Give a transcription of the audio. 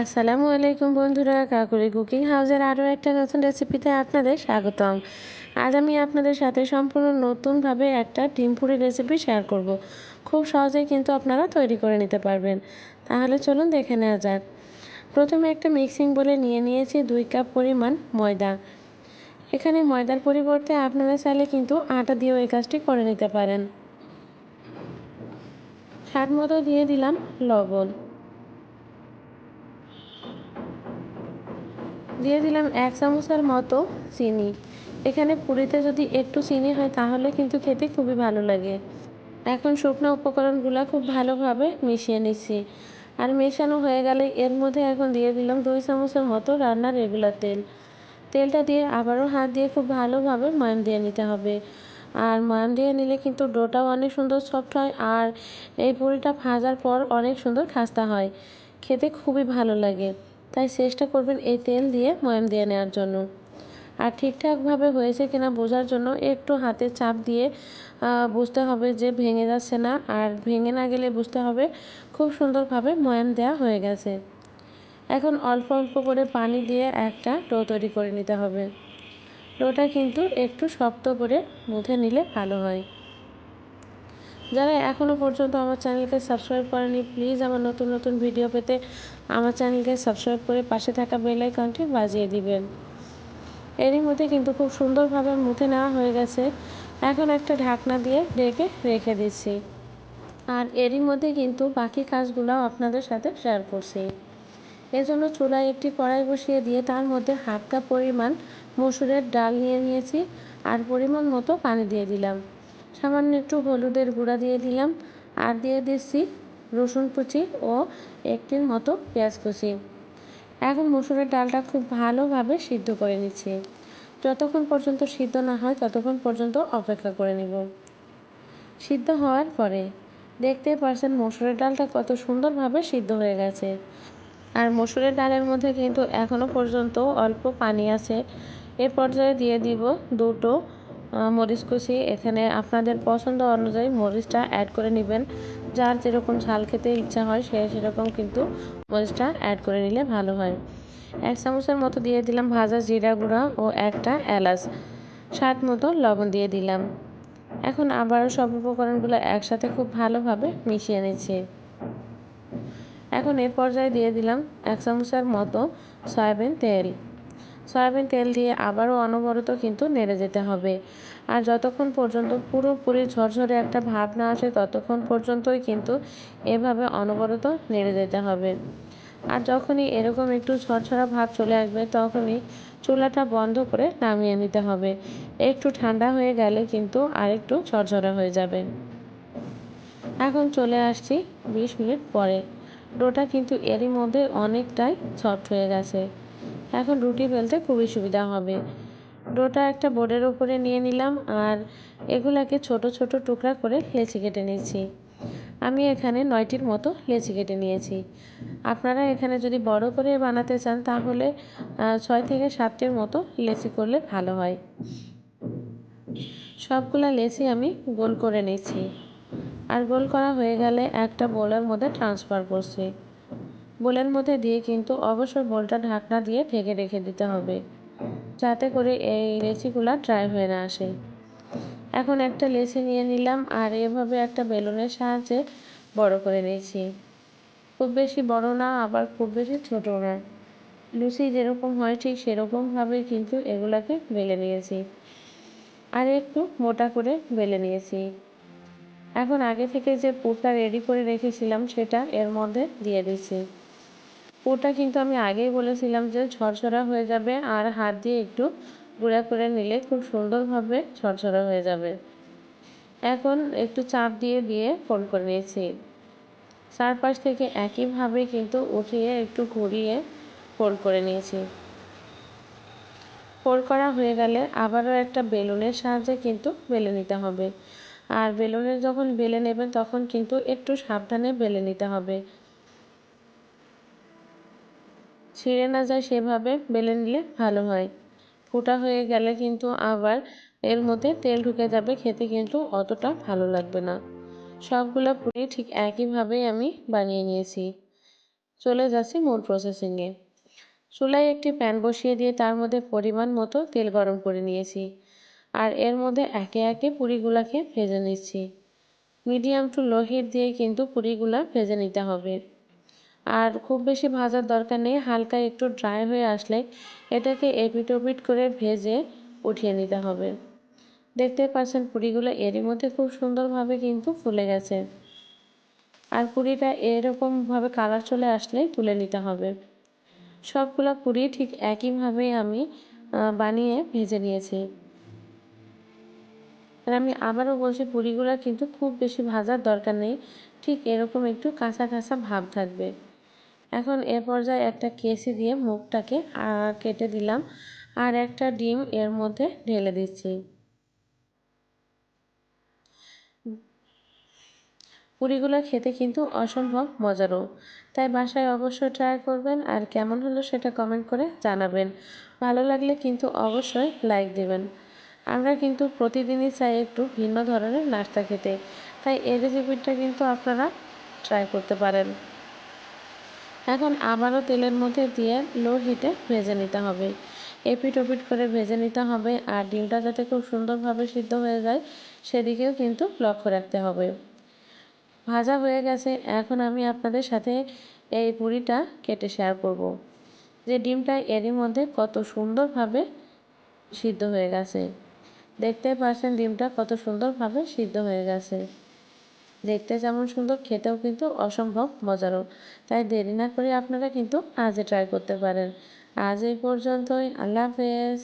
আসসালামু আলাইকুম বন্ধুরা, কাকুরি কুকিং হাউসের আরও একটা নতুন রেসিপিতে আপনাদের স্বাগতম। আজ আমি আপনাদের সাথে সম্পূর্ণ নতুনভাবে একটা ডিম পুরি রেসিপি শেয়ার করব। খুব সহজেই কিন্তু আপনারা তৈরি করে নিতে পারবেন। তাহলে চলুন দেখে নেওয়া যাক। প্রথমে একটা মিক্সিং বলে নিয়ে নিয়েছি দুই কাপ পরিমাণ ময়দা। এখানে ময়দার পরিবর্তে আপনারা চাইলে কিন্তু আটা দিয়েও এই কাজটি করে নিতে পারেন। স্বাদ মতো দিয়ে দিলাম লবণ। দিয়ে দিলাম এক চামচের মতো চিনি। এখানে পুরিতে যদি একটু চিনি হয়, তাহলে কিন্তু খেতে খুবই ভালো লাগে। এখন শুকনো উপকরণগুলো খুব ভালোভাবে মিশিয়ে নিচ্ছি। আর মেশানো হয়ে গেলে এর মধ্যে এখন দিয়ে দিলাম দুই চামচের মতো রান্নার রেগুলার তেল। তেলটা দিয়ে আবারও হাত দিয়ে খুব ভালোভাবে ময়াম দিয়ে নিতে হবে। আর ময়াম দিয়ে নিলে কিন্তু ডোটাও অনেক সুন্দর সফট হয়, আর এই পুরিটা ভাজার পর অনেক সুন্দর খাস্তা হয়। খেতে খুবই ভালো লাগে। তাই চেষ্টা করবেন এই তেল দিয়ে ময়াম দিয়ে নেওয়ার জন্য। আর ঠিকঠাকভাবে হয়েছে কিনা বোঝার জন্য একটু হাতে চাপ দিয়ে বুঝতে হবে যে ভেঙে যাচ্ছে না। আর ভেঙে না গেলে বুঝতে হবে খুব সুন্দরভাবে ময়াম দেওয়া হয়ে গেছে। এখন অল্প অল্প করে পানি দিয়ে একটা ডো তৈরি করে নিতে হবে। ডোটা কিন্তু একটু শক্ত করে মুথে নিলে ভালো হয়। যারা এখনও পর্যন্ত আমার চ্যানেলকে সাবস্ক্রাইব করেনি, প্লিজ আমার নতুন নতুন ভিডিও পেতে আমার চ্যানেলকে সাবস্ক্রাইব করে পাশে থাকা বেল আইকনটি বাজিয়ে দিবেন। এরই মধ্যে কিন্তু খুব সুন্দরভাবে মুথে নেওয়া হয়ে গেছে। এখন একটা ঢাকনা দিয়ে ডেকে রেখে দিচ্ছি। আর এরই মধ্যে কিন্তু বাকি কাজগুলো আপনাদের সাথে শেয়ার করছি। এজন্য চুলায় একটি কড়াই বসিয়ে দিয়ে তার মধ্যে হাফ কাপ পরিমাণ মসুরের ডাল নিয়ে নিয়েছি। আর পরিমাণ মতো পানি দিয়ে দিলাম। সামান্য একটু হলুদের গুঁড়া দিয়ে দিলাম। আর দিয়ে দিচ্ছি রসুন কুচি ও একটির মতো পেঁয়াজ কুচি। এখন মসুরের ডালটা খুব ভালোভাবে সিদ্ধ করে নিচ্ছি। যতক্ষণ পর্যন্ত সিদ্ধ না হয়, ততক্ষণ পর্যন্ত অপেক্ষা করে নিব। সিদ্ধ হওয়ার পরে দেখতে পারছেন মসুরের ডালটা কত সুন্দরভাবে সিদ্ধ হয়ে গেছে। আর মসুরের ডালের মধ্যে কিন্তু এখনও পর্যন্ত অল্প পানি আছে। এ পর্যায়ে দিয়ে দিব দুটো মরিচ কুচি এখানে আপনাদের পছন্দ অনুযায়ী মরিচটা অ্যাড করে নেবেন। যার যেরকম ঝাল খেতে ইচ্ছা হয়, সে সেরকম কিন্তু মরিচটা অ্যাড করে নিলে ভালো হয়। এক চামচের মতো দিয়ে দিলাম ভাজা জিরা গুঁড়া ও একটা এলাচ। স্বাদ মতো লবণ দিয়ে দিলাম। এখন আবারও সব উপকরণগুলো একসাথে খুব ভালোভাবে মিশিয়ে নিচ্ছি। এখন এর পর্যায়ে দিয়ে দিলাম এক চামচের মতো সয়াবিন তেল। সয়াবিন তেল দিয়ে আবারও অনবরত কিন্তু নেড়ে যেতে হবে। আর যতক্ষণ পর্যন্ত পুরোপুরি ঝরঝরে একটা ভাব না আসে, ততক্ষণ পর্যন্তই কিন্তু এভাবে অনবরত নেড়ে যেতে হবে। আর যখনই এরকম একটু ঝরঝরা ভাব চলে আসবে, তখনই চুলাটা বন্ধ করে নামিয়ে নিতে হবে। একটু ঠান্ডা হয়ে গেলে কিন্তু আরেকটু ঝরঝরা হয়ে যাবে। এখন চলে আসছি বিশ মিনিট পরে। ডোটা কিন্তু এরই মধ্যে অনেকটাই সফট হয়ে গেছে। এখন রুটি বেলতে খুবই সুবিধা হবে। ডোটা একটা বোর্ডের ওপরে নিয়ে নিলাম আর এগুলাকে ছোট ছোট টুকরা করে লেচি কেটে নিয়েছি। আমি এখানে নয়টির মতো লেচি কেটে নিয়েছি। আপনারা এখানে যদি বড় করে বানাতে চান তাহলে ছয় থেকে সাতটির মতো লেচি করলে ভালো হয়। সবগুলা লেচি আমি গোল করে নিয়েছি। আর গোল করা হয়ে গেলে একটা বোলের মধ্যে ট্রান্সফার করছি। বোলের মধ্যে দিয়ে কিন্তু অবশ্যই বোলটা ঢাকনা দিয়ে ঢেকে রেখে দিতে হবে। যাতে করে এই লেচিগুলা ড্রাই হয়ে না আসে। এখন একটা লেচি নিয়ে নিলাম আর এভাবে একটা বেলুনের সাহায্যে বড় করে নিয়েছি। খুব বেশি বড় না, আবার খুব বেশি ছোট না। লুচি যেরকম হয় ঠিক সেরকমভাবে কিন্তু এগুলাকে বেলে নিয়েছি। আর একটু মোটা করে বেলে নিয়েছি। এখন আগে থেকে যে পুরটা রেডি করে রেখেছিলাম সেটা এর মধ্যে দিয়ে দিচ্ছি। পুরটা কিন্তু আমি আগেই বলেছিলাম যে ঝরঝরা হয়ে যাবে আর হাত দিয়ে একটু গুঁড়া করে নিলে খুব সুন্দরভাবে ঝরঝরা হয়ে যাবে। এখন একটু চাপ দিয়ে দিয়ে ফোল্ড করে নিয়েছি। চারপাশ থেকে একইভাবে কিন্তু উঠিয়ে একটু ঘুরিয়ে ফোল্ড করে নিয়েছি। ফোল্ড করা হয়ে গেলে আবারও একটা বেলুনের সাহায্যে কিন্তু বেলে নিতে হবে। আর বেলুনের যখন বেলে নেবেন তখন কিন্তু একটু সাবধানে বেলে নিতে হবে। ছিঁড়ে না যায় সেভাবে বেলে নিলে ভালো হয়। ফোটা হয়ে গেলে কিন্তু আবার এর মধ্যে তেল ঢুকে যাবে, খেতে কিন্তু অতটা ভালো লাগবে না। সবগুলো পুরি ঠিক একইভাবেই আমি বানিয়ে নিয়েছি। চলে যাচ্ছি মূল প্রসেসিংয়ে চুলায় একটি প্যান বসিয়ে দিয়ে তার মধ্যে পরিমাণ মতো তেল গরম করে নিয়েছি আর এর মধ্যে একে একে পুরিগুলাকে ভেজে নিচ্ছি। মিডিয়াম টু লো হিট দিয়ে কিন্তু পুরিগুলা ভেজে নিতে হবে। আর খুব বেশি ভাজার দরকার নেই, হালকা একটু ড্রাই হয়ে আসলে এটাকে এপিট ওপিট করে ভেজে উঠিয়ে নিতে হবে। দেখতে পাচ্ছেন পুরিগুলো এরই মধ্যে খুব সুন্দরভাবে কিন্তু ফুলে গেছে। আর পুরিটা এরকমভাবে কালার চলে আসলেই তুলে নিতে হবে। সবগুলো পুরি ঠিক একইভাবেই আমি বানিয়ে ভেজে নিয়েছি। আর আমি আবারও বলছি পুরিগুলো কিন্তু খুব বেশি ভাজার দরকার নেই, ঠিক এরকম একটু কাঁচা কাঁচা ভাব থাকবে। এখন এ পর্যায়ে একটা কেসি দিয়ে মুখটাকে কেটে দিলাম আর একটা ডিম এর মধ্যে ঢেলে দিচ্ছি। পুরিগুলো খেতে কিন্তু অসম্ভব মজারও, তাই বাসায় অবশ্যই ট্রাই করবেন আর কেমন হলো সেটা কমেন্ট করে জানাবেন। ভালো লাগলে কিন্তু অবশ্যই লাইক দেবেন। আমরা কিন্তু প্রতিদিনই চাই একটু ভিন্ন ধরনের নাস্তা খেতে, তাই এই রেসিপিটা কিন্তু আপনারা ট্রাই করতে পারেন। এখন আবারও তেলের মধ্যে দিয়ে লো হিটে ভেজে নিতে হবে। এপিট ওপিট করে ভেজে নিতে হবে আর ডিমটা যাতে খুব সুন্দরভাবে সিদ্ধ হয়ে যায়, সেদিকেও কিন্তু লক্ষ্য রাখতে হবে। ভাজা হয়ে গেছে, এখন আমি আপনাদের সাথে এই পুরিটা কেটে শেয়ার করব। যে ডিমটা এরই মধ্যে কত সুন্দরভাবে সিদ্ধ হয়ে গেছে। দেখতে পাচ্ছেন ডিমটা কত সুন্দরভাবে সিদ্ধ হয়ে গেছে। দেখতে যেমন সুন্দর, খেতেও কিন্তু অসম্ভব মজারও। তাই দেরি না করে আপনারা কিন্তু আজই ট্রাই করতে পারেন। আজ এই পর্যন্তই, আল্লাহ হাফেজ।